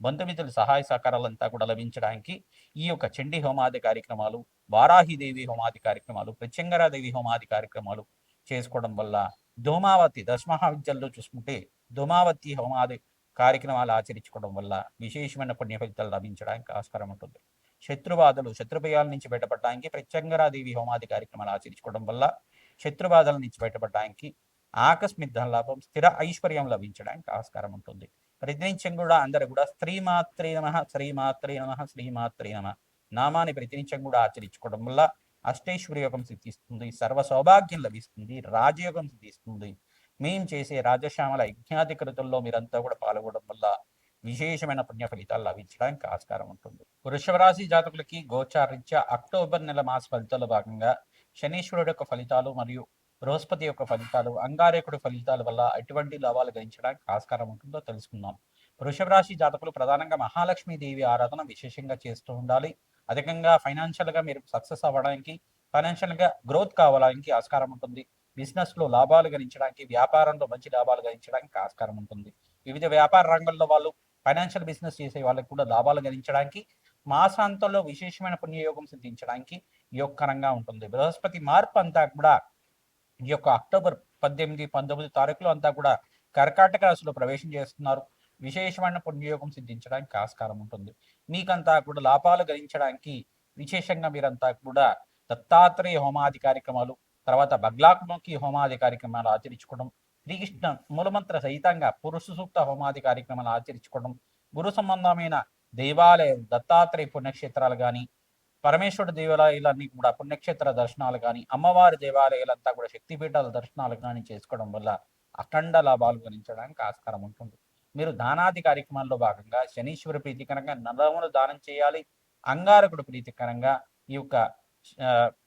బంధుమిత్రుల సహాయ సహకారాలంతా కూడా లభించడానికి ఈ యొక్క చండీ హోమాది కార్యక్రమాలు వారాహిదేవి హోమాది కార్యక్రమాలు ప్రత్యంగరాదేవి హోమాది కార్యక్రమాలు చేసుకోవడం వల్ల ధూమావతి దశమహావిద్యల్లో చూసుకుంటే ధూమావతి హోమాది కార్యక్రమాలు ఆచరించుకోవడం వల్ల విశేషమైన పుణ్య ఫలితాలు లభించడానికి ఆస్కారం ఉంటుంది. శత్రుబాధలు శత్రుభయాల నుంచి బయటపడడానికి ప్రత్యంగరాదేవి హోమాది కార్యక్రమాలు ఆచరించుకోవడం వల్ల శత్రుబాధల నుంచి బయటపడడానికి ఆకస్మిక లాభం స్థిర ఐశ్వర్యం లభించడానికి ఆస్కారం ఉంటుంది. ప్రతినిత్యం కూడా అందరూ కూడా శ్రీమాత్రే నమ శ్రీమాత్రే నమ శ్రీమాత్రే నమ. నామాన్ని ప్రతినిత్యం కూడా ఆచరించుకోవడం వల్ల అష్టైశ్వర్యోగం సిద్ధిస్తుంది సర్వ సౌభాగ్యం లభిస్తుంది రాజయోగం సిద్ధిస్తుంది. మేము చేసే రాజశ్యామల యజ్ఞాది కృతుల్లో మీరంతా కూడా పాల్గొనడం వల్ల విశేషమైన పుణ్య ఫలితాలు లభించడానికి ఆస్కారం ఉంటుంది. వృషభరాశి జాతకులకి గోచారీత్యా అక్టోబర్ నెల మాస ఫలితాల్లో భాగంగా శనీశ్వరుడు యొక్క ఫలితాలు మరియు బృహస్పతి యొక్క ఫలితాలు అంగారేకుడు ఫలితాల వల్ల ఎటువంటి లాభాలు గ్రహించడానికి ఆస్కారం ఉంటుందో తెలుసుకుందాం. వృషభ రాశి జాతకులు ప్రధానంగా మహాలక్ష్మి దేవి ఆరాధన విశేషంగా చేస్తూ ఉండాలి. అధికంగా ఫైనాన్షియల్గా మీరు సక్సెస్ అవ్వడానికి ఫైనాన్షియల్గా గ్రోత్ కావడానికి ఆస్కారం ఉంటుంది. బిజినెస్లో లాభాలు గణించడానికి వ్యాపారంలో మంచి లాభాలు గణించడానికి ఆస్కారం ఉంటుంది. వివిధ వ్యాపార రంగంలో వాళ్ళు ఫైనాన్షియల్ బిజినెస్ చేసే వాళ్ళకి కూడా లాభాలు గణించడానికి మాసాంతంలో విశేషమైన పుణ్యయోగం సిద్ధించడానికి యోగకరంగా ఉంటుంది. బృహస్పతి మార్పు అంతా కూడా ఈ యొక్క అక్టోబర్ పద్దెనిమిది పంతొమ్మిది తారీఖులో అంతా కూడా కర్కాటక రాశిలో ప్రవేశం చేస్తున్నారు. విశేషమైన పుణ్యయోగం సిద్ధించడానికి ఆస్కారం ఉంటుంది. మీకంతా కూడా లాభాలు గణించడానికి విశేషంగా మీరంతా కూడా దత్తాత్రేయ హోమాది కార్యక్రమాలు తర్వాత బగ్లాక్ముఖి హోమాది కార్యక్రమాలు ఆచరించుకోవడం శ్రీకృష్ణ మూలమంత్ర సహితంగా పురుష సూక్త హోమాది కార్యక్రమాలు ఆచరించుకోవడం గురు సంబంధమైన దేవాలయం దత్తాత్రేయ పుణ్యక్షేత్రాలు కానీ పరమేశ్వరుడు దేవాలయాలన్నీ కూడా పుణ్యక్షేత్ర దర్శనాలు కానీ అమ్మవారి దేవాలయాలంతా కూడా శక్తిపీఠాల దర్శనాలు కానీ చేసుకోవడం వల్ల అఖండ లాభాలు గణించడానికి ఆస్కారం ఉంటుంది. మీరు దానాది కార్యక్రమాల్లో భాగంగా శనీశ్వర ప్రీతికరంగా నలములు దానం చేయాలి. అంగారకుడు ప్రీతికరంగా ఈ యొక్క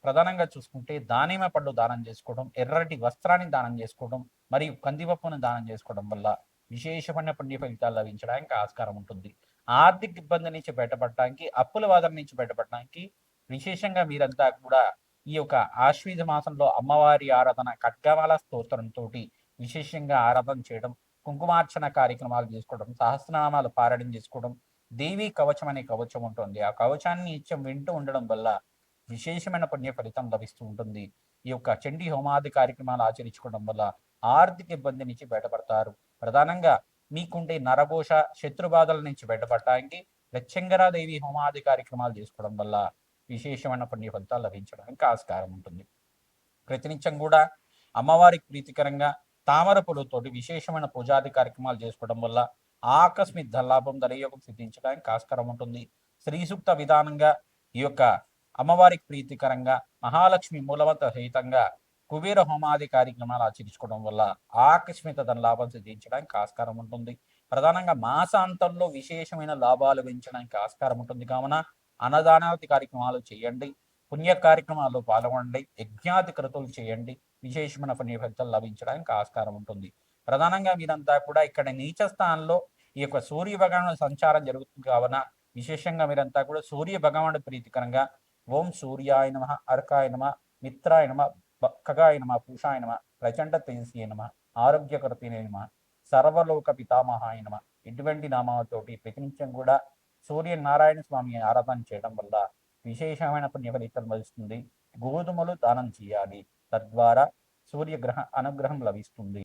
ప్రధానంగా చూసుకుంటే దానిమ పళ్ళు దానం చేసుకోవడం ఎర్రటి వస్త్రాన్ని దానం చేసుకోవడం మరియు కందిపప్పును దానం చేసుకోవడం వల్ల విశేషమైన పుణ్య ఫలితాలు లభించడానికి ఆస్కారం ఉంటుంది. ఆర్థిక ఇబ్బంది నుంచి బయటపడటానికి అప్పుల వాదన నుంచి బయటపడటానికి విశేషంగా మీరంతా కూడా ఈ యొక్క ఆశ్వీజ మాసంలో అమ్మవారి ఆరాధన ఖడ్గమాల స్తోత్రంతో విశేషంగా ఆరాధన చేయడం కుంకుమార్చన కార్యక్రమాలు చేసుకోవడం సహస్రనామాలు పారాయణం చేసుకోవడం దేవి కవచం అనే కవచం ఉంటుంది. ఆ కవచాన్ని ఇచ్చం వింటూ ఉండడం వల్ల విశేషమైన పుణ్య ఫలితం లభిస్తూ ఉంటుంది. ఈ యొక్క చండీ హోమాది కార్యక్రమాలు ఆచరించుకోవడం వల్ల ఆర్థిక ఇబ్బంది నుంచి బయటపడతారు. ప్రధానంగా మీకుండే నరఘోష శత్రుబాధల నుంచి బయటపడటానికి లచ్చంగరాదేవి హోమాది కార్యక్రమాలు చేసుకోవడం వల్ల విశేషమైన పుణ్య ఫలితాలు లభించడానికి ఆస్కారం ఉంటుంది. ప్రతినిత్యం కూడా అమ్మవారికి ప్రీతికరంగా తామర పూలతోటి విశేషమైన పూజాది కార్యక్రమాలు చేసుకోవడం వల్ల ఆకస్మిక ధల్లాభం దరయోగం సిద్ధించడానికి ఆస్కారం ఉంటుంది. శ్రీ సూక్త విధానంగా ఈ యొక్క అమ్మవారికి ప్రీతికరంగా మహాలక్ష్మి మూలవంత సహితంగా కుబేర హోమాది కార్యక్రమాలు ఆచరించుకోవడం వల్ల ఆకస్మిక ధన లాభం సిద్ధించడానికి ఆస్కారం ఉంటుంది. ప్రధానంగా మాసాంతంలో విశేషమైన లాభాలు పెంచడానికి ఆస్కారం ఉంటుంది. కావున అన్నదానాది కార్యక్రమాలు చేయండి. పుణ్య కార్యక్రమాల్లో పాల్గొనండి. యజ్ఞాతి కృతులు చేయండి. విశేషమైన పుణ్య ఫలితాలు లభించడానికి ఆస్కారం ఉంటుంది. ప్రధానంగా మీరంతా కూడా ఇక్కడ నీచ స్థానంలో ఈ యొక్క సూర్య భగవాను సంచారం జరుగుతుంది. కావున విశేషంగా మీరంతా కూడా సూర్య భగవానుడు ప్రీతికరంగా ఓం సూర్యాయ నమ అర్కాయ నమ మిత్రాయ నమ ఖగాయ నమ పూషాయ నమ ప్రచండ తేజస్య నమ ఆరోగ్యకరతి నమ సర్వలోక పితామహాయ నమ ఇటువంటి నామాలతోటి ప్రతినిత్యం కూడా సూర్య నారాయణ స్వామి ఆరాధన చేయడం వల్ల విశేషమైన పుణ్య ఫలితం లభిస్తుంది. గోధుమలు దానం చేయాలి. తద్వారా సూర్యగ్రహ అనుగ్రహం లభిస్తుంది.